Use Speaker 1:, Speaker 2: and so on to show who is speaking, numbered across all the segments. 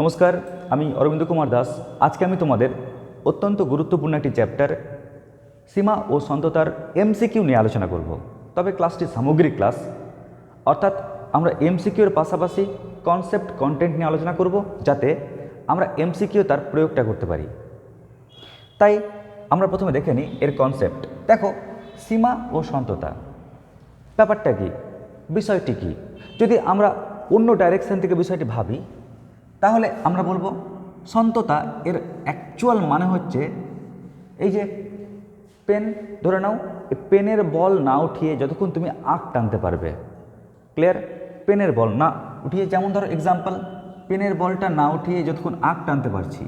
Speaker 1: নমস্কার, আমি অরবিন্দ কুমার দাস। আজকে আমি তোমাদের অত্যন্ত গুরুত্বপূর্ণ একটি চ্যাপ্টার, সীমা ও সন্ততার এমসিকিউ নিয়ে আলোচনা করব। তবে ক্লাসটি সামগ্রিক ক্লাস। অর্থাৎ আমরা এমসিকিউর পাশাপাশি কনসেপ্ট কন্টেন্ট নিয়ে আলোচনা করব, যাতে আমরা এমসিকিউ তার প্রয়োগটা করতে পারি। তাই আমরা প্রথমে দেখে নিই এর কনসেপ্ট দেখো, সীমা ও সন্ততা। ব্যাপারটা কি? বিষয়টি কি? যদি আমরা অন্য ডাইরেকশন থেকে বিষয়টি ভাবি তাহলে আমরা বলব সন্ততা এর অ্যাকচুয়াল মানে হচ্ছে এই যে পেন ধরে নাও পেনের বল না উঠিয়ে যতক্ষণ তুমি আঁক টানতে পারবে। ক্লিয়ার পেনের বল না উঠিয়ে, যেমন ধরো এক্সাম্পল পেনের বলটা না উঠিয়ে যতক্ষণ আঁক টানতে পারছি।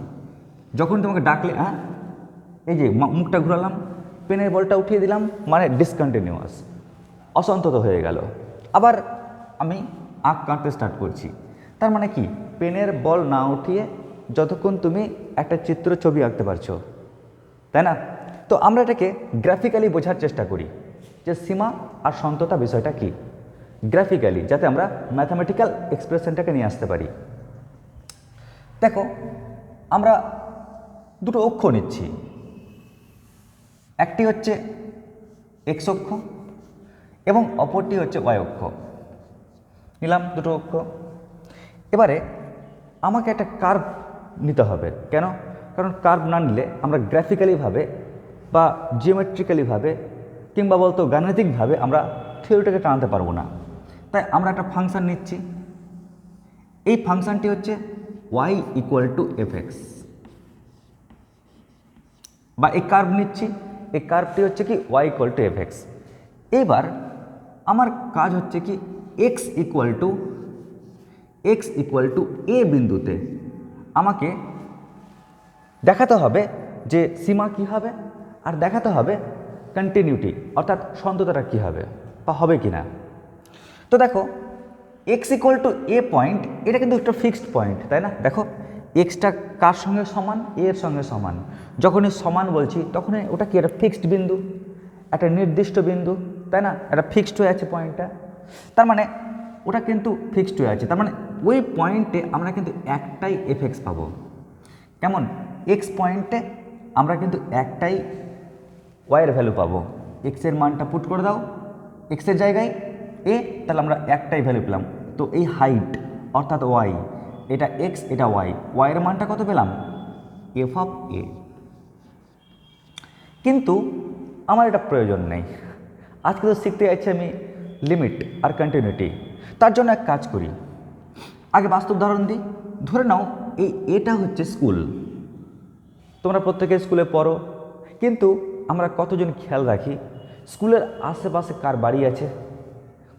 Speaker 1: যখন তোমাকে ডাকলে হ্যাঁ এই যে মুখটা ঘুরালাম পেনের বলটা উঠিয়ে দিলাম মানে ডিসকন্টিনিউয়াস অসন্তত হয়ে গেল। আবার আমি আঁক কাটতে স্টার্ট করছি। তার মানে কি? পেনের বল না উঠিয়ে যতক্ষণ তুমি একটা চিত্র ছবি আঁকতে পারছ। তাই না? তো আমরা এটাকে গ্রাফিক্যালি বোঝার চেষ্টা করি যে সীমা আর সন্ততা বিষয়টা কি। গ্রাফিক্যালি যাতে আমরা ম্যাথামেটিক্যাল এক্সপ্রেশনটাকে নিয়ে আসতে পারি। দেখো, আমরা দুটো অক্ষ নিচ্ছি। একটি হচ্ছে এক্স অক্ষ এবং অপরটি হচ্ছে ওয়াই অক্ষ। নিলাম দুটো অক্ষ। এবারে আমাকে একটা কার্ভ নিতে হবে। কেন? কারণ কার্ভ না নিলে আমরা গ্রাফিক্যালিভাবে বা জিওমেট্রিক্যালিভাবে কিংবা বলতো গাণিতিকভাবে আমরা থিওরিটাকে টানাতে পারব না। তাই আমরা একটা ফাংশন নিচ্ছি। এই ফাংশনটি হচ্ছে Y equal to F X বা এই কার্ভ নিচ্ছি। এই কার্ভটি হচ্ছে কি Y equal to F X এবার আমার কাজ হচ্ছে কি X equal to X equal to A বিন্দুতে। আমাকে দেখাতে হবে যে সীমা কী হবে, আর দেখাতে হবে কন্টিনিউটি অর্থাৎ সন্ততাটা কী হবে, বা হবে কি না। তো দেখো X equal to A point এটা কিন্তু একটা ফিক্সড পয়েন্ট তাই না? দেখো এক্সটা কার সঙ্গে সমান? এর সঙ্গে সমান। যখনই সমান বলছি, তখনই ওটা কি? একটা ফিক্সড বিন্দু, একটা নির্দিষ্ট বিন্দু, তাই না? একটা ফিক্সড হয়ে আছে পয়েন্টটা তার মানে ওটা কিন্তু ফিক্সড হয়ে আছে। তার মানে ওই পয়েন্টে আমরা কিন্তু একটাই এফেক্স পাবো। কেমন? এক্স পয়েন্টে আমরা কিন্তু একটাই ওয়াইয়ের ভ্যালু পাবো। এক্সের মানটা পুট করে দাও। এক্সের জায়গায় এ তাহলে আমরা একটাই ভ্যালু পেলাম। তো এই হাইট অর্থাৎ ওয়াই এটা এক্স এটা ওয়াই ওয়াইয়ের মানটা কত পেলাম? এফ অফ এ কিন্তু আমার এটা প্রয়োজন নেই। আজকে তো শিখতে যাচ্ছি আমি লিমিট আর কন্টিনিউটি তার জন্য এক কাজ করি। আগে বাস্তব উদাহরণ দিই। ধরে নাও, এই এটা হচ্ছে স্কুল। তোমরা প্রত্যেকে স্কুলে পড়ো, কিন্তু আমরা কতজন খেয়াল রাখি, স্কুলের আশেপাশে কার বাড়ি আছে?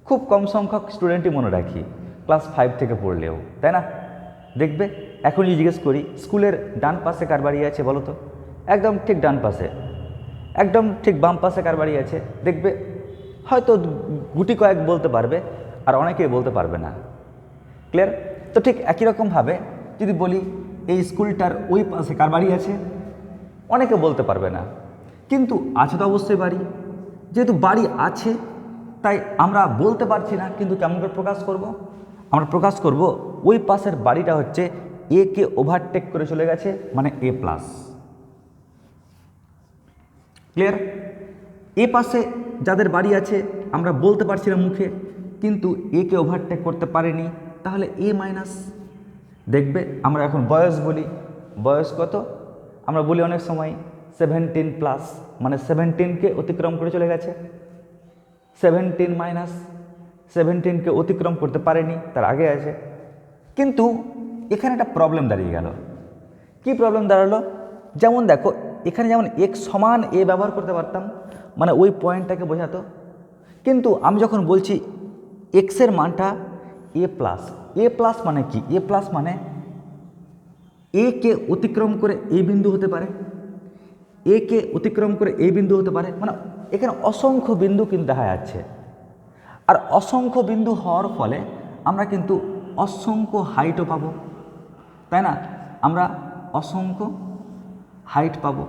Speaker 1: খুব কম সংখ্যক স্টুডেন্টই মনে রাখি, ক্লাস ফাইভ থেকে পড়লেও, তাই না? দেখবে, এখন যদি জিজ্ঞেস করি, স্কুলের ডান পাশে কার বাড়ি আছে বলো তো? একদম ঠিক ডান পাশে। একদম ঠিক বাম পাশে কার বাড়ি আছে? দেখবে, হয়তো গুটি কয়েক বলতে পারবে, আর অনেকেই বলতে পারবে না। ক্লিয়ার তো ঠিক একই রকমভাবে যদি বলি, এই স্কুলটার ওই পাশে কার বাড়ি আছে? অনেকে বলতে পারবে না। কিন্তু আছে তো অবশ্যই বাড়ি। যেহেতু বাড়ি আছে, তাই আমরা বলতে পারছি না, কিন্তু কেমন করে প্রকাশ করব? আমরা প্রকাশ করব, ওই পাশের বাড়িটা হচ্ছে এ কে ওভারটেক করে চলে গেছে মানে এ প্লাস ক্লিয়ার এ পাশে যাদের বাড়ি আছে, আমরা বলতে পারছি না মুখে, কিন্তু এ কে ওভারটেক করতে পারেনি। তাহলে এ মাইনাস দেখবে আমরা এখন বয়স বলি, বয়স কত? আমরা বলি অনেক সময় সেভেন্টিন প্লাস মানে সেভেন্টিনকে অতিক্রম করে চলে গেছে। সেভেন্টিন মাইনাস সেভেন্টিনকে অতিক্রম করতে পারেনি, তার আগে আছে। কিন্তু এখানে একটা প্রবলেম দাঁড়িয়ে গেল। কি প্রবলেম দাঁড়াল? যেমন দেখো, এখানে যেমন এক সমান এ ব্যবহার করতে পারতাম মানে ওই পয়েন্টটাকে বোঝাতো। কিন্তু আমি যখন বলছি এক্সের মানটা এ প্লাস এ প্লাস মানে কি? এ প্লাস মানে এ কে অতিক্রম করে এই বিন্দু হতে পারে। এ কে অতিক্রম করে এই বিন্দু হতে পারে। মানে এখানে অসংখ্য বিন্দু কিন্তু দেখা যাচ্ছে। আর অসংখ্য বিন্দু হওয়ার ফলে আমরা কিন্তু অসংখ্য হাইটও পাবো। তাই না? আমরা অসংখ্য হাইট পাবো।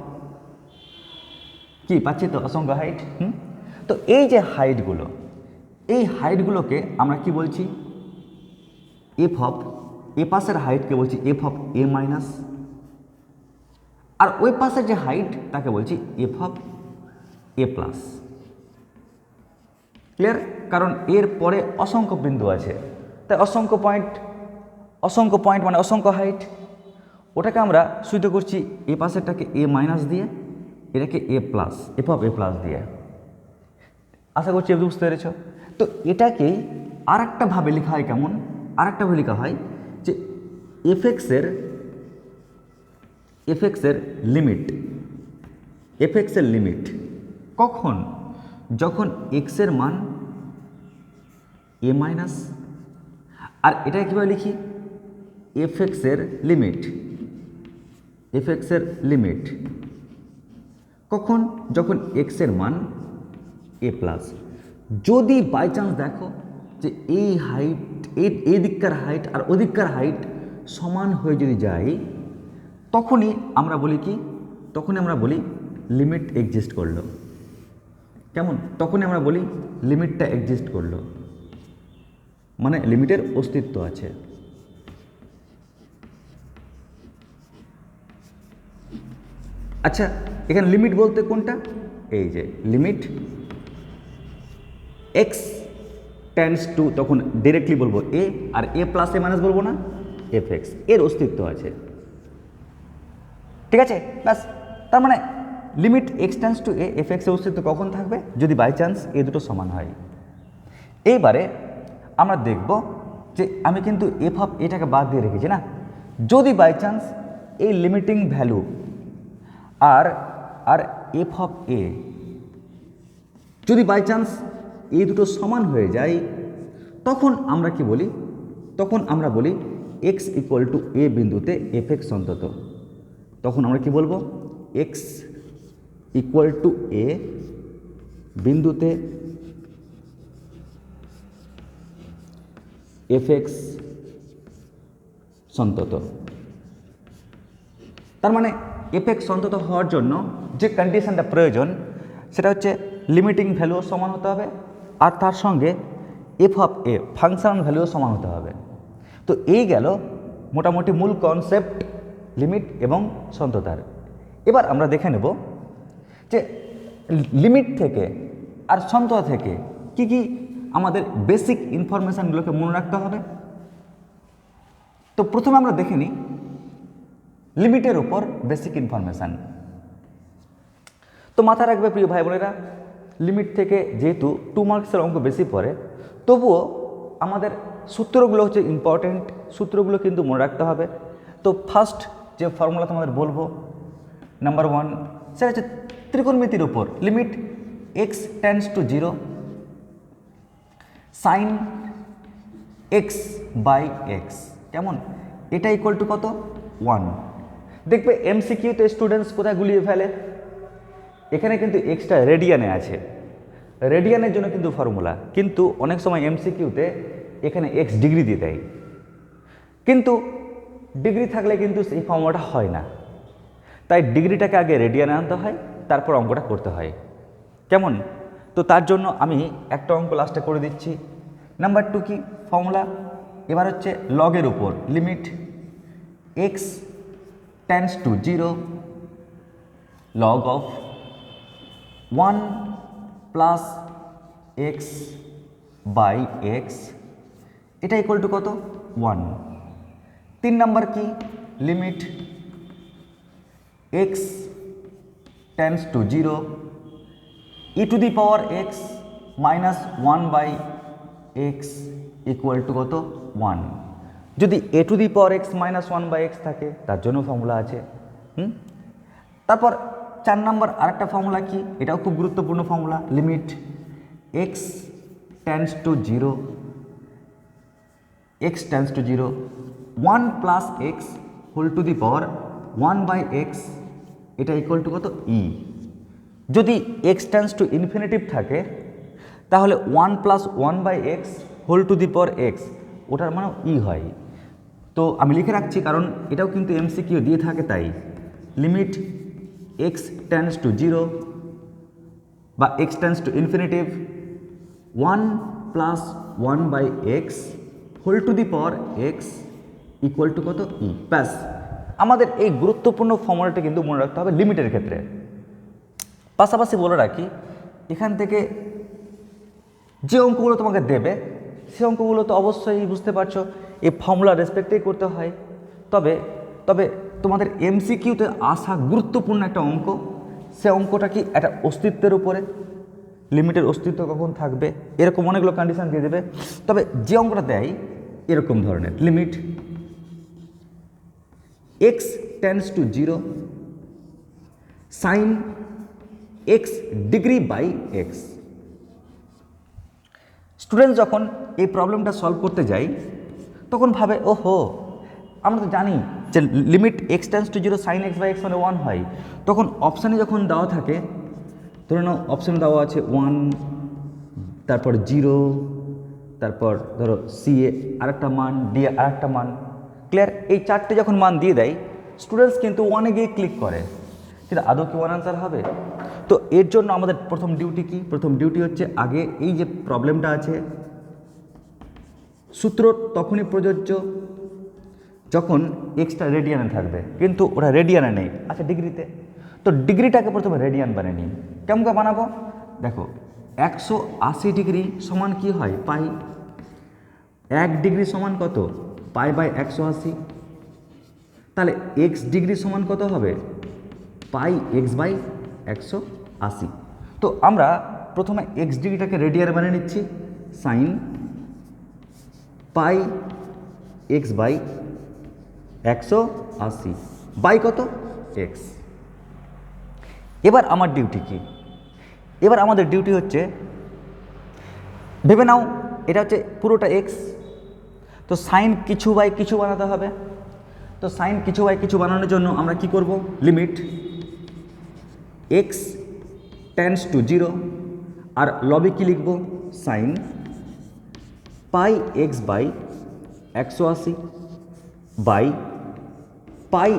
Speaker 1: কি, পাচ্ছি তো অসংখ্য হাইট হুম? তো এই যে হাইটগুলো এই হাইটগুলোকে আমরা কি বলছি? এফ অফ এ পাশের হাইটকে বলছি এফ অফ এ মাইনাস আর ওই পাশের যে হাইট তাকে বলছি f of a plus clear কারণ এর পরে অসংখ্য বিন্দু আছে। তাই অসংখ্য পয়েন্ট অসংখ্য পয়েন্ট মানে অসংখ্য হাইট ওটাকে আমরা সুইতে করছি এ পাশেরটাকে এ মাইনাস দিয়ে, এটাকে a plus f of a plus দিয়ে। আশা করছি বুঝতে পেরেছ? তো এটাকেই আর একটা ভাবে লেখা হয় কেমন? আর একটা ভাবে হয় যে এফএক্সের এফএক্সের লিমিট এফএক্সের লিমিট কখন? যখন এক্সের মান এ মাইনাস, আর এটা কীভাবে লিখি? এফএক্সের লিমিট এফএক্সের লিমিট কখন? যখন এক্সের মান এ প্লাস। যদি বাই চান্স দেখো যে এই হাইট এই দিককার হাইট আর ওদিককার হাইট সমান হয়ে যদি যায়, তখনই আমরা বলি কি? তখনই আমরা বলি লিমিট এক্সিস্ট করল। কেমন? তখনই আমরা বলি লিমিটটা এক্সিস্ট করল। মানে লিমিটের অস্তিত্ব আছে। আচ্ছা এখানে লিমিট বলতে কোনটা? এই যে লিমিট এক্স টেন্স টু তখন ডিরেক্টলি বলব a R A plus A minus বলব না এফ এক্সের অস্তিত্ব আছে। ঠিক আছে? ব্যাস, তার মানে limit x to a f এক্সের অস্তিত্ব কখন থাকবে? যদি বাই চান্স এ দুটো সমান হয়। এইবারে আমরা দেখব যে আমি কিন্তু এফ অফ এটাকে বাদ দিয়ে রেখেছি না। যদি বাই চান্স এই লিমিটিং ভ্যালু আর আর এফ অফ এ যদি বাই চান্স এই দুটো সমান হয়ে যায়, তখন আমরা কি বলি? তখন আমরা বলি এক্স ইকুয়াল টু এ বিন্দুতে এফ এক্স অন্তত। তখন আমরা কি বলব? এক্স ইকুয়াল টু এ বিন্দুতে এফ এক্স সন্তত। তার মানে এফ এক্স সন্তত হওয়ার জন্য যে কন্ডিশনটা প্রয়োজন, সেটা হচ্ছে লিমিটিং ভ্যালুও সমান হতে হবে। আর তার সঙ্গে এফ অফ এ ফাংশনাল ভ্যালুও সমান হতে হবে। তো এই গেল মোটামুটি মূল কনসেপ্ট লিমিট এবং সন্ততার। এবার আমরা দেখে নেব যে লিমিট থেকে আর সন্ততা থেকে কি কি আমাদের বেসিক ইনফরমেশানগুলোকে মনে রাখতে হবে। তো প্রথমে আমরা দেখে নিই লিমিটের উপর বেসিক ইনফরমেশান তো মাথায় রাখবে প্রিয় ভাই বোনেরা লিমিট থেকে যেহেতু টু মার্কসের অঙ্ক বেশি পড়ে, তবুও আমাদের সূত্রগুলো হচ্ছে ইম্পর্টেন্ট সূত্রগুলো কিন্তু মনে রাখতে হবে। তো ফার্স্ট যে ফর্মুলা তোমাদের বলব নাম্বার ওয়ান সেটা হচ্ছে ত্রিকোণমিতির উপর limit x tends to zero sine x by x কেমন? এটা ইকুয়াল টু কত? ওয়ান দেখবে এমসিকিউতে স্টুডেন্টস কোথায় গুলিয়ে ফেলে? এখানে কিন্তু এক্সট্রা রেডিয়ানে আছে। রেডিয়ানের জন্য কিন্তু ফর্মুলা কিন্তু অনেক সময় এমসিকিউতে এখানে এক্স ডিগ্রি দিয়ে দেয়। কিন্তু ডিগ্রি থাকলে কিন্তু সেই ফর্মুলাটা হয় না। তাই ডিগ্রিটাকে আগে রেডিয়ানে আনতে হয়, তারপর অঙ্কটা করতে হয়। কেমন? তো তার জন্য আমি একটা অঙ্ক লাস্টে করে দিচ্ছি। নাম্বার টু কি? ফর্মুলা এবার হচ্ছে লগের উপর limit x tends to zero log of one plus x by x, এটা ইকুয়াল টু কত? ওয়ান। তিন নাম্বার কি? Limit x tends to zero. E to the power x minus one by x equal to কত? One. যদি a to the power x minus one by x থাকে, তার জন্য formula আছে। হুম? তারপর চার নম্বর আরেকটা ফর্মুলা কি? এটাও খুব গুরুত্বপূর্ণ formula limit x tends to zero x tends to zero one plus x whole to the power one by x এটা ইকুয়াল টু কত? ই যদি এক্স টেন্স টু ইনফিনিটিভ থাকে, তাহলে one plus one by x whole to the power x ওটার মানে ই হয়। তো আমি লিখে রাখছি, কারণ এটাও কিন্তু এমসিকিউ দিয়ে থাকে, তাই। Limit x tends to zero বা x tends to infinity one plus one by x whole to the power x equal to কত? ই ব্যাস। আমাদের এই গুরুত্বপূর্ণ ফর্মুলাটা কিন্তু মনে রাখতে হবে লিমিটের ক্ষেত্রে। পাশাপাশি বলে রাখি, এখান থেকে যে অঙ্কগুলো তোমাকে দেবে, সে অঙ্কগুলো তো অবশ্যই বুঝতে পারছ, এই ফর্মুলা রেসপেক্টেই করতে হয়। তবে তবে তোমাদের এমসিকিউতে আসা গুরুত্বপূর্ণ একটা অঙ্ক। সে অঙ্কটা কি একটা অস্তিত্বের উপরে, লিমিটের অস্তিত্ব কখন থাকবে, এরকম অনেকগুলো কন্ডিশান দিয়ে দেবে। তবে যে অঙ্কটা দেয়, এরকম ধরনের। Limit x tends to zero sine x degree by x student যখন এই প্রবলেমটা সলভ করতে যাই তখন ভাবে, ওহো আমরা তো জানি যে limit x tends to zero sine x by x মানে ওয়ান হয়। তখন অপশানে যখন দেওয়া থাকে, ধরে নাও অপশান দেওয়া আছে ওয়ান তারপর জিরো তারপর ধরো সি এ আরেকটা মান ডি আরেকটা মান। ক্লিয়ার এই চারটে যখন মান দিয়ে দেয় স্টুডেন্টস কিন্তু ওয়ানে গিয়ে ক্লিক করে। কিন্তু আদৌ কি ওয়ান আনসার হবে? তো এর জন্য আমাদের প্রথম ডিউটি কি? প্রথম ডিউটি হচ্ছে আগে এই যে প্রবলেমটা আছে, সূত্র তখনই প্রযোজ্য যখন এক্সট্রা রেডিয়ানে থাকবে, কিন্তু ওরা রেডিয়ানে নেই। আচ্ছা ডিগ্রিতে? তো ডিগ্রিটাকে প্রথমে রেডিয়ান বানিয়ে নিই। কেমন বানাবো? দেখো, একশো আশি ডিগ্রি সমান কি হয়? পাই। এক ডিগ্রি সমান কত? পাই বাই একশো আশি। তাহলে এক্স ডিগ্রি সমান কত হবে? পাই এক্স বাই একশো আশি। তো আমরা প্রথমে এক্স ডিগ্রিটাকে রেডিয়ার বানিয়ে নিচ্ছি। সাইন পাই এক্স বাই একশো আশি। বাই কত? এক্স। এবার আমার ডিউটি কি? এবার আমাদের ডিউটি হচ্ছে, ভেবে নাও, এটা হচ্ছে পুরোটা এক্স তো সাইন কিছু বাই কিছু বানাতে হবে। তো সাইন কিছু বাই কিছু বানানোর জন্য আমরা কি করব? Limit x tends to zero আর লবে কি লিখব? সাইন পাই এক্স বাই একশো আশি। বাই পাই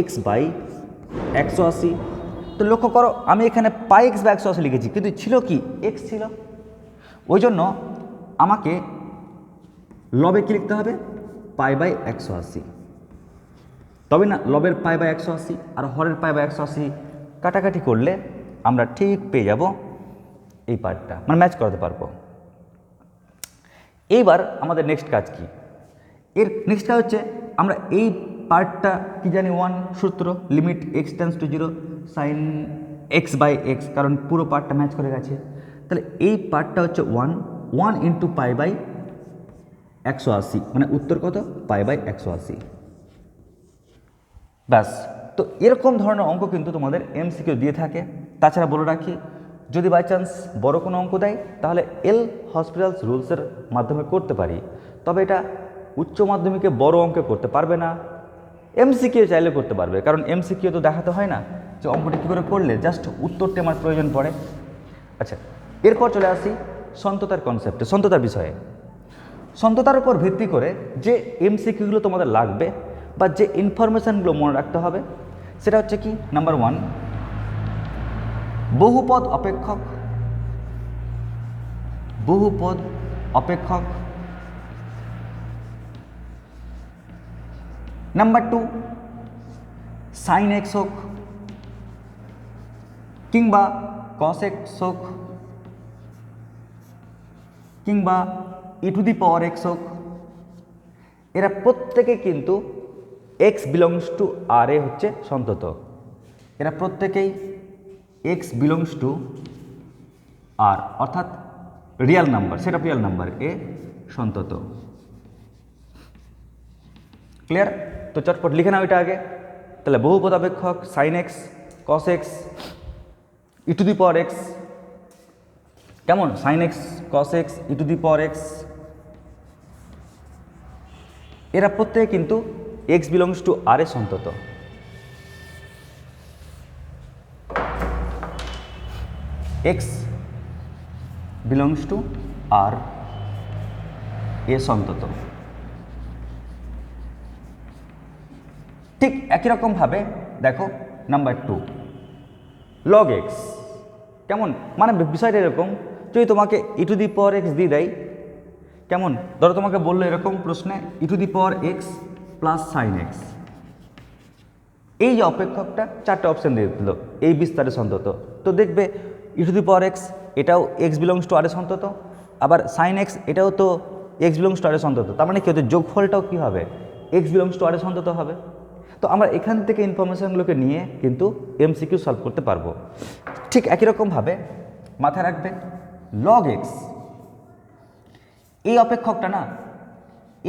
Speaker 1: এক্স বাই একশো আশি। তো লক্ষ্য করো, আমি এখানে পাই এক্স বাই একশো আশি লিখেছি, কিন্তু ছিল কি? এক্স ছিল। ওই জন্য আমাকে লবে কি লিখতে হবে? পাই বাই একশো আশি। তবে না, লবের পাই বাই একশো আশি আর হরের পাই বাই একশো আশি কাটাকাটি করলে আমরা ঠিক পেয়ে যাব এই পার্টটা। মানে ম্যাচ করাতে পারব। এইবার আমাদের নেক্সট কাজ কি? এর নেক্সট কাজ হচ্ছে, আমরা এই পার্টটা কি জানি ওয়ান সূত্র limit x tends to zero sine x by x কারণ পুরো পার্টটা ম্যাচ করে গেছে। তাহলে এই পার্টটা হচ্ছে one one into pi by একশো আশি মানে উত্তর কত? পাই বাই একশো আশি। ব্যাস, তো এরকম ধরনের অঙ্ক কিন্তু তোমাদের এমসিকিউ দিয়ে থাকে। তাছাড়া বলে রাখি, যদি বাই চান্স বড় কোনো অঙ্ক দেয়, তাহলে এল হসপিটালস রুলসের মাধ্যমে করতে পারি। তবে এটা উচ্চ মাধ্যমিকে বড় অঙ্কে করতে পারবে না। এমসিকিউ চাইলে করতে পারবে, কারণ এমসিকিউ তো দেখাতে হয় না যে অঙ্কটা কী করে করলে জাস্ট উত্তরটি আমার প্রয়োজন পড়ে। আচ্ছা এরপর চলে আসি সন্ততার কনসেপ্টে সন্ততার বিষয়ে। সন্ততার উপর ভিত্তি করে যে এমসিকিউগুলো তোমাদের লাগবে বা যে ইনফরমেশানগুলো মনে রাখতে হবে, সেটা হচ্ছে কি? নাম্বার ওয়ান বহুপদ অপেক্ষক বহুপদ অপেক্ষক নাম্বার টু সাইন এক্স হোক কিংবা কস এক্স হোক কিংবা ই টু দি পাওয়ার এক্স হোক এরা প্রত্যেকে কিন্তু এক্স বিলংস টু আর এ হচ্ছে সন্তত। এরা প্রত্যেকেই এক্স বিলংস টু আর অর্থাৎ রিয়াল নাম্বার সেটা রিয়াল নাম্বার এ সন্তত। ক্লিয়ার তো চটপট লিখে নাও এটা আগে। তাহলে বহুপদ অপেক্ষক sine x cos x e to the power x কেমন? Sine x cos x e to the power x এরা প্রত্যেকে কিন্তু এক্স বিলংস টু আর এ সন্তত। এক্স বিলংস টু আর এ সন্তত। ঠিক একই রকমভাবে দেখো নাম্বার টু লগ এক্স কেমন? মানে বিষয়টা এরকম, যদি তোমাকে ই টু দি পাওয়ার এক্স দিয়ে দেয়, কেমন? ধরো তোমাকে বলল এরকম প্রশ্নে e to the power x plus sine x এই যে অপেক্ষকটা, চারটে অপশান দিয়ে দিল, এই বিস্তারে সন্তত। তো দেখবে e to the power x এটাও এক্স বিলংস টু আরে সন্তত, আবার সাইন এক্স এটাও তো এক্স বিলংস টু আরে সন্তত। তার মানে কি? হচ্ছে যোগফলটাও কী হবে? এক্স বিলংস টু আরে সন্তত হবে। তো আমরা এখান থেকে ইনফরমেশানগুলোকে নিয়ে কিন্তু এমসিকিউ সলভ করতে পারব। ঠিক একই রকমভাবে মাথায় রাখবে লগ এক্স এই অপেক্ষকটা না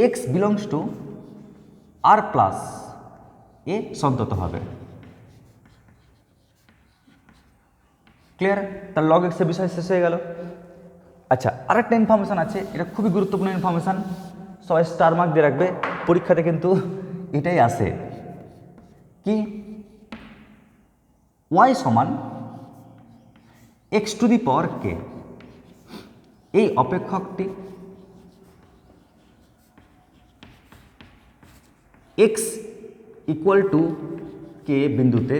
Speaker 1: x belongs to R plus এ সন্তত হবে। ক্লিয়ার তার লগ এক্সের বিষয় শেষ হয়ে গেল। আচ্ছা আরেকটা ইনফরমেশান আছে, এটা খুবই গুরুত্বপূর্ণ ইনফরমেশান সবাই স্টার মার্ক দিয়ে রাখবে, পরীক্ষাতে কিন্তু এটাই আসে কি? ওয়াই সমান এক্স টু দি পাওয়ার কে এই অপেক্ষকটি এক্স ইকুয়াল টু কে বিন্দুতে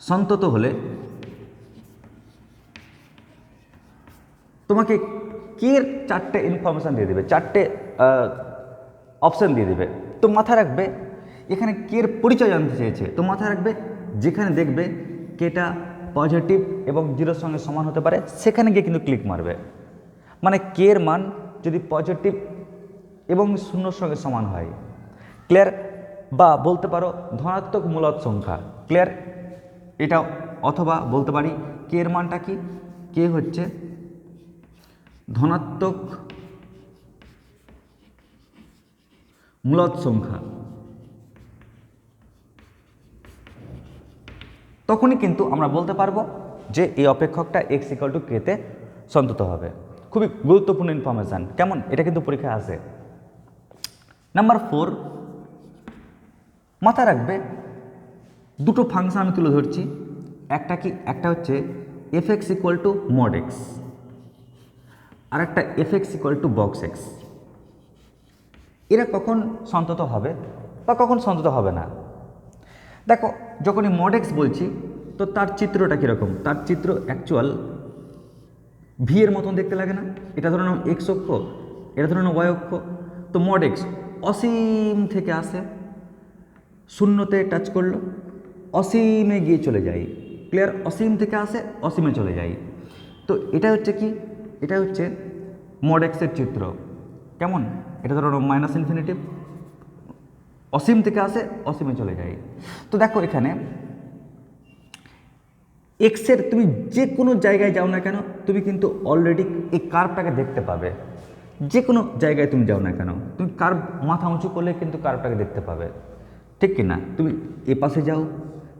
Speaker 1: সন্তত হলে তোমাকে কে চারটে ইনফরমেশান দিয়ে দেবে, চারটে অপশান দিয়ে দেবে। তো মাথায় রাখবে, এখানে কের পরিচয় জানতে চেয়েছে? তো মাথায় রাখবে, যেখানে দেখবে কেটা পজিটিভ এবং জিরোর সঙ্গে সমান হতে পারে, সেখানে গিয়ে কিন্তু ক্লিক মারবে। মানে কের মান যদি পজিটিভ এবং শূন্যর সঙ্গে সমান হয়। ক্লিয়ার বা বলতে পারো ধনাত্মক মূলত সংখ্যা। ক্লিয়ার এটা অথবা বলতে পারি কে এর মানটা কি? কে হচ্ছে ধনাত্মক মূলত সংখ্যা। তখনই কিন্তু আমরা বলতে পারব যে এই অপেক্ষকটা এক্স ইকাল টু কেতে সন্তত হবে। খুবই গুরুত্বপূর্ণ ইনফরমেশান কেমন? এটা কিন্তু পরীক্ষায় আসে নাম্বার ফোর মাথায় রাখবে, দুটো ফাংশন আমি তুলে ধরছি। একটা কি? একটা হচ্ছে f x equal to mod x আর একটা f x equal to box x এরা কখন সন্তত হবে বা কখন সন্তত হবে না? দেখো যখনই মড এক্স বলছি, তো তার চিত্রটা কীরকম? তার চিত্র অ্যাকচুয়াল ভি এর মতন দেখতে লাগে না? এটা ধরে ধরুন এক্স অক্ষ, এটা ধরে ধরুন ওয়াই অক্ষ। তো মডেক্স অসীম থেকে আসে, শূন্যতে টাচ করল, অসীমে গিয়ে চলে যাই ক্লিয়ার অসীম থেকে আসে, অসীমে চলে যাই তো এটা হচ্ছে কি? এটা হচ্ছে মড এক্সের চিত্র। কেমন? এটা ধরো মাইনাস ইনফিনিটিভ অসীম থেকে আসে, অসীমে চলে যায়। তো দেখো এখানে এক্সের তুমি যে কোনো জায়গায় যাও না কেন, তুমি কিন্তু অলরেডি এই কার্ভটাকে দেখতে পাবে। যে কোনো জায়গায় তুমি যাও না কেন, তুমি কার্ভ মাথা উঁচু করলে কিন্তু কার্ভটাকে দেখতে পাবে। ঠিক কি না তুমি এ পাশে যাও,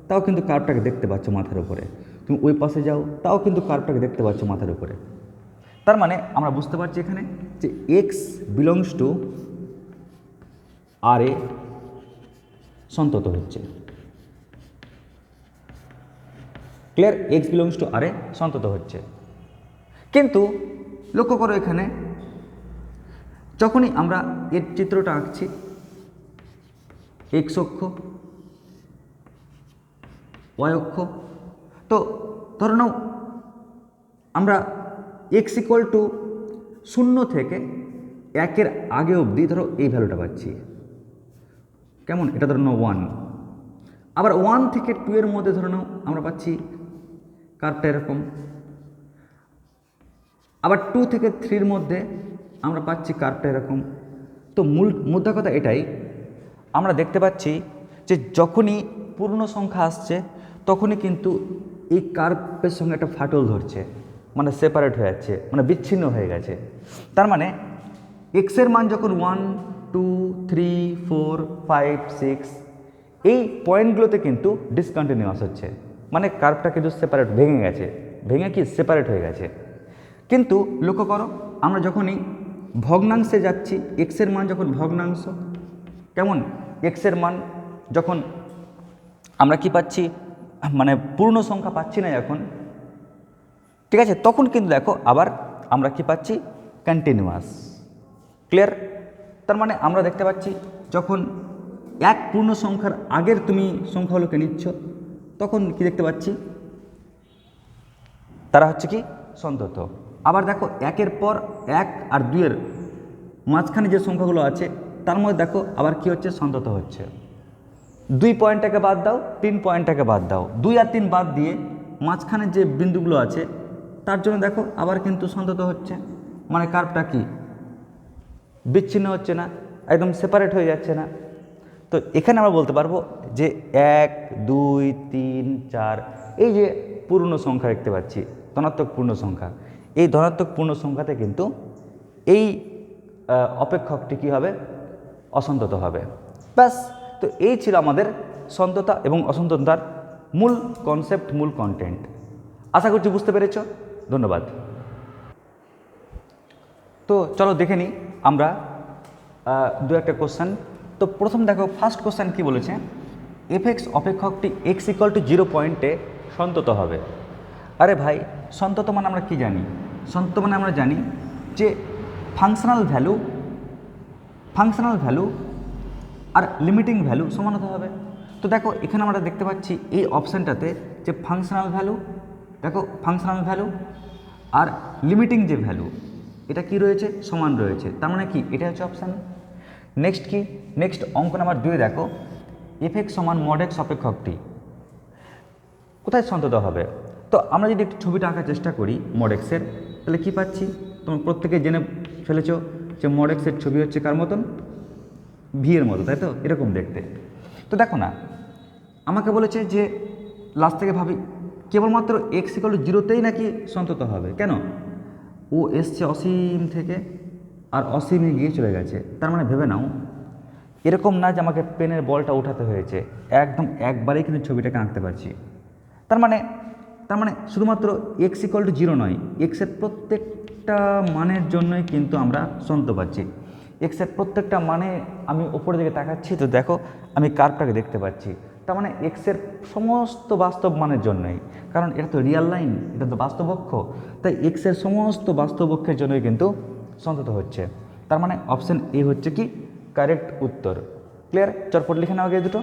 Speaker 1: তাও কিন্তু কার্ভটাকে দেখতে পাচ্ছ মাথার উপরে। তুমি ওই পাশে যাও, তাও কিন্তু কার্ভটাকে দেখতে পাচ্ছ মাথার উপরে। তার মানে আমরা বুঝতে পারছি এখানে যে এক্স বিলংস টু আর এ সন্তত হচ্ছে। Clear x belongs to R এ সন্তত হচ্ছে। কিন্তু লক্ষ্য করো এখানে, যখনই আমরা এর চিত্রটা আঁকছি এক্স অক্ষ ওয়াই অক্ষ, তো ধরে নাও আমরা এক্স ইকুয়াল টু শূন্য থেকে একের আগে অবধি ধরো এই ভ্যালুটা পাচ্ছি। কেমন? এটা ধরে নাও ওয়ান আবার ওয়ান থেকে টু এর মধ্যে ধরে নাও আমরা পাচ্ছি কার্ভটা এরকম। আবার টু থেকে থ্রির মধ্যে আমরা পাচ্ছি কার্ভটা এরকম। তো মূল মুদ্রা কথা এটাই, আমরা দেখতে পাচ্ছি যে যখনই পূর্ণ সংখ্যা আসছে, তখনই কিন্তু এই কার্ভের সঙ্গে একটা ফাটল ধরছে। মানে সেপারেট হয়ে যাচ্ছে মানে বিচ্ছিন্ন হয়ে গেছে। তার মানে এক্সের মান যখন one two three four five six এই পয়েন্টগুলোতে কিন্তু ডিসকন্টিনিউয়াস হচ্ছে। মানে কার্ভটা কিন্তু সেপারেট ভেঙে গেছে। ভেঙে কি? সেপারেট হয়ে গেছে। কিন্তু লক্ষ্য করো, আমরা যখনই ভগ্নাংশে যাচ্ছি এক্সের মান যখন ভগ্নাংশ, কেমন? এক্সের মান যখন আমরা কি পাচ্ছি? মানে পূর্ণ সংখ্যা পাচ্ছি না এখন ঠিক আছে? তখন কিন্তু দেখো আবার আমরা কি পাচ্ছি? কন্টিনিউয়াস ক্লিয়ার তার মানে আমরা দেখতে পাচ্ছি যখন এক পূর্ণ সংখ্যার আগের তুমি সংখ্যাগুলোকে নিচ্ছ, তখন কি দেখতে পাচ্ছি? তারা হচ্ছে কি? সন্তত। আবার দেখো একের পর এক আর দুইয়ের মাঝখানে যে সংখ্যাগুলো আছে, তার মধ্যে দেখো আবার কি হচ্ছে? সন্তত হচ্ছে। দুই পয়েন্টটাকে বাদ দাও, তিন পয়েন্টটাকে বাদ দাও। দুই আর তিন বাদ দিয়ে মাঝখানে যে বিন্দুগুলো আছে তার জন্য দেখো, আবার কিন্তু সন্তত হচ্ছে। মানে কার্ভটা কি? বিচ্ছিন্ন হচ্ছে না, একদম সেপারেট হয়ে যাচ্ছে না। তো এখানে আমরা বলতে পারব যে এক, দুই, তিন, চার, এই যে পূর্ণ সংখ্যা দেখতে পাচ্ছি, ধনাত্মক পূর্ণ সংখ্যা। এই ধনাত্মক পূর্ণ সংখ্যাতে কিন্তু এই অপেক্ষকটি কী হবে? অসন্তত হবে। ব্যাস, তো এই ছিল আমাদের সন্ততা এবং অসন্ততার মূল কনসেপ্ট মূল কন্টেন্ট আশা করছি বুঝতে পেরেছ? ধন্যবাদ। তো চলো দেখে নিই আমরা দু একটা কোশ্চেন তো প্রথম দেখো ফার্স্ট কোশ্চেন কি বলেছে? এফএক্স অপেক্ষকটি এক্স ইকুয়াল টু জিরো পয়েন্টে সন্তত হবে। আরে ভাই, সন্তত মানে আমরা কি জানি? সন্তত মানে আমরা জানি যে ফাংশনাল ভ্যালু ফাংশনাল ভ্যালু আর লিমিটিং ভ্যালু সমান হতে হবে। তো দেখো, এখানে আমরা দেখতে পাচ্ছি এই অপশানটাতে যে ফাংশনাল ভ্যালু দেখো ফাংশনাল ভ্যালু আর লিমিটিং যে ভ্যালু এটা কি রয়েছে? সমান রয়েছে। তার মানে কি? এটা হচ্ছে অপশান নেক্সট কি? নেক্সট অঙ্ক নাম্বার দুই দেখো। এফেক্ট সমান মডেক্স অপেক্ষকটি কোথায় সন্তত হবে? তো আমরা যদি একটু ছবিটা আঁকার চেষ্টা করি মডেক্সের তাহলে কি পাচ্ছি? তোমরা প্রত্যেকে জেনে ফেলেছ যে মডেক্সের ছবি হচ্ছে কার মতন? ভিয়ের মতো, তাই তো? এরকম দেখতে। তো দেখো না, আমাকে বলেছে যে লাস্ট থেকে ভাবি কেবলমাত্র এক্স ইকল জিরোতেই নাকি সন্তত হবে? কেন? ও এসছে অসীম থেকে আর অসীমে গিয়ে চলে গেছে। তার মানে ভেবে নাও, এরকম না যে আমাকে পেনের বলটা উঠাতে হয়েছে। একদম একবারেই কিন্তু ছবিটাকে আঁকতে পারছি। তার মানে তার মানে শুধুমাত্র এক্স ইকল টু জিরো নয় এক্সের প্রত্যেকটা মানের জন্যই কিন্তু আমরা সন্ত পাচ্ছি। এক্সের প্রত্যেকটা মানে আমি ওপরের দিকে তাকাচ্ছি, তো দেখো আমি কার্ভটাকে দেখতে পাচ্ছি। তার মানে এক্সের সমস্ত বাস্তব মানের জন্যই। কারণ এটা তো রিয়াল লাইন এটা তো বাস্তবক্ষ তাই এক্সের সমস্ত বাস্তবক্ষের জন্যই কিন্তু সন্তত হচ্ছে। তার মানে অপশান এ হচ্ছে কি? কারেক্ট উত্তর। ক্লিয়ার চটপট লিখে নেওয়া এই দুটো।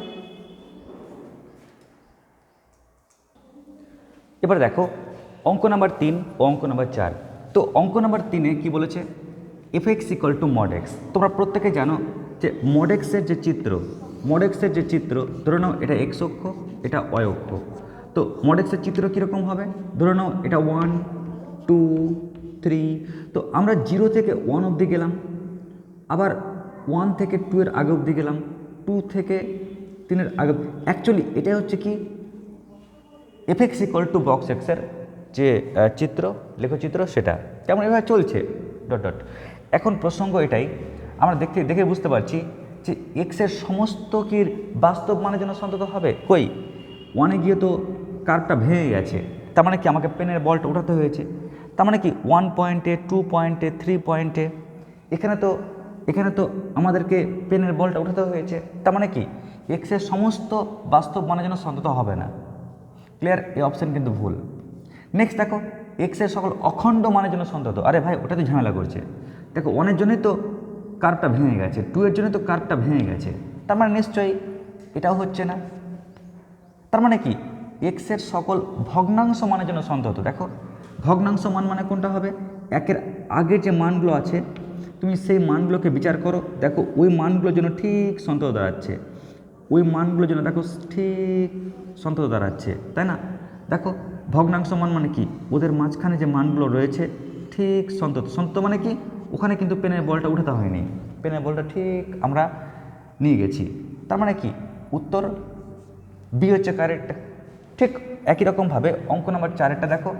Speaker 1: এবার দেখো, অঙ্ক নাম্বার তিন ও অঙ্ক নাম্বার চার। তো অঙ্ক নাম্বার তিনে কি বলেছে? এফএক্স ইকাল টু মডেক্স তোমরা প্রত্যেকে জানো যে মডেক্সের যে চিত্র মডেক্সের যে চিত্র, ধরে নাও এটা এক্স অক্ষ, এটা ওয়াই অক্ষ। তো মডেক্সের চিত্র কীরকম হবে? ধরে নাও এটা ওয়ান টু থ্রি তো আমরা জিরো থেকে ওয়ান অবধি গেলাম, আবার ওয়ান থেকে টু এর আগে অবধি গেলাম টু থেকে তিনের আগে অ্যাকচুয়ালি এটাই হচ্ছে কি? এফএক্স ইকুয়াল টু বক্স এক্সের যে চিত্র, লেখচিত্র সেটা। তেমন এভাবে চলছে ডট ডট এখন প্রসঙ্গ এটাই, আমরা দেখতে, দেখে বুঝতে পারছি যে এক্সের সমস্ত কি বাস্তব মানের জন্য সন্তত হবে? কই? ওয়ানে গিয়ে তো কার্ভটা ভেঙে গেছে। তার মানে কি আমাকে পেনের বলটা উঠাতে হয়েছে? তার মানে কি ওয়ান পয়েন্টে টু পয়েন্টে থ্রি পয়েন্টে এখানে তো এখানে তো আমাদেরকে পেনের বলটা উঠাতে হয়েছে। তার মানে কি এক্সের সমস্ত বাস্তব মানের জন্য সন্তত হবে না। ক্লিয়ার এই অপশান কিন্তু ভুল। নেক্সট দেখো এক্সের সকল অখণ্ড মানের জন্য সন্তত। আরে ভাই ওটা তো ঝামেলা করছে। দেখো ওয়ানের জন্যই তো কার্ভটা ভেঙে গেছে টু এর জন্যই তো কার্ভটা ভেঙে গেছে। তার মানে নিশ্চয়ই এটাও হচ্ছে না। তার মানে কি? এক্সের সকল ভগ্নাংশ মানের জন্য সন্তত। দেখো, ভগ্নাংশ মান মানে কোনটা হবে? একের আগের যে মানগুলো আছে, তুমি সেই মানগুলোকে বিচার করো। দেখো, ওই মানগুলোর জন্য ঠিক সন্তত দাঁড়াচ্ছে। ওই মানগুলোর জন্য দেখো, ঠিক সন্তত দাঁড়াচ্ছে। তাই না? দেখো, ভগ্নাংশ মান মানে কি? ওদের মাঝখানে যে মানগুলো রয়েছে, ঠিক সন্তত। সন্তত মানে কি? ওখানে কিন্তু পেনের বলটা উঠাতে হয়নি। পেনের বলটা ঠিক আমরা নিয়ে গেছি। তার মানে কি? উত্তর বি হচ্ছে কারেক্ট ঠিক একই রকমভাবে অঙ্ক নাম্বার চারেরটা দেখো।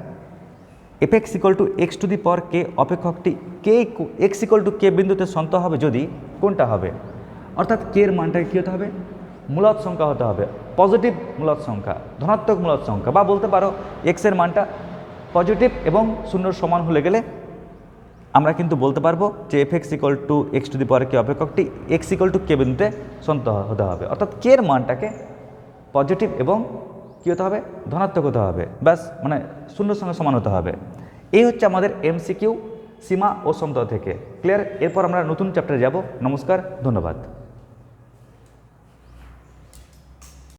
Speaker 1: F x equal to x to the পর কে অপেক্ষকটি কে এক্স ইকল টু কে বিন্দুতে সন্ত হবে যদি কোনটা হবে? অর্থাৎ কে এর মানটাকে কী হতে হবে? মূলত সংখ্যা হতে হবে। পজিটিভ মূলত সংখ্যা, ধনাত্মক মূলত সংখ্যা। বা বলতে পারো এক্সের মানটা পজিটিভ এবং শূন্যর সমান হলে গেলে আমরা কিন্তু বলতে পারব যে f x equal to x to the power k অপেক্ষকটি x equal to কে বিন্দুতে সন্ত হতে হবে। অর্থাৎ কে এর মানটাকে পজিটিভ এবং কী হতে হবে? ধনাত্মক হতে হবে। ব্যাস মানে শূন্যর সঙ্গে সমান হতে হবে। এই হচ্ছে আমাদের এমসিকিউ সীমা ও সন্ত থেকে। ক্লিয়ার এরপর আমরা নতুন চ্যাপ্টারে যাব। নমস্কার, ধন্যবাদ।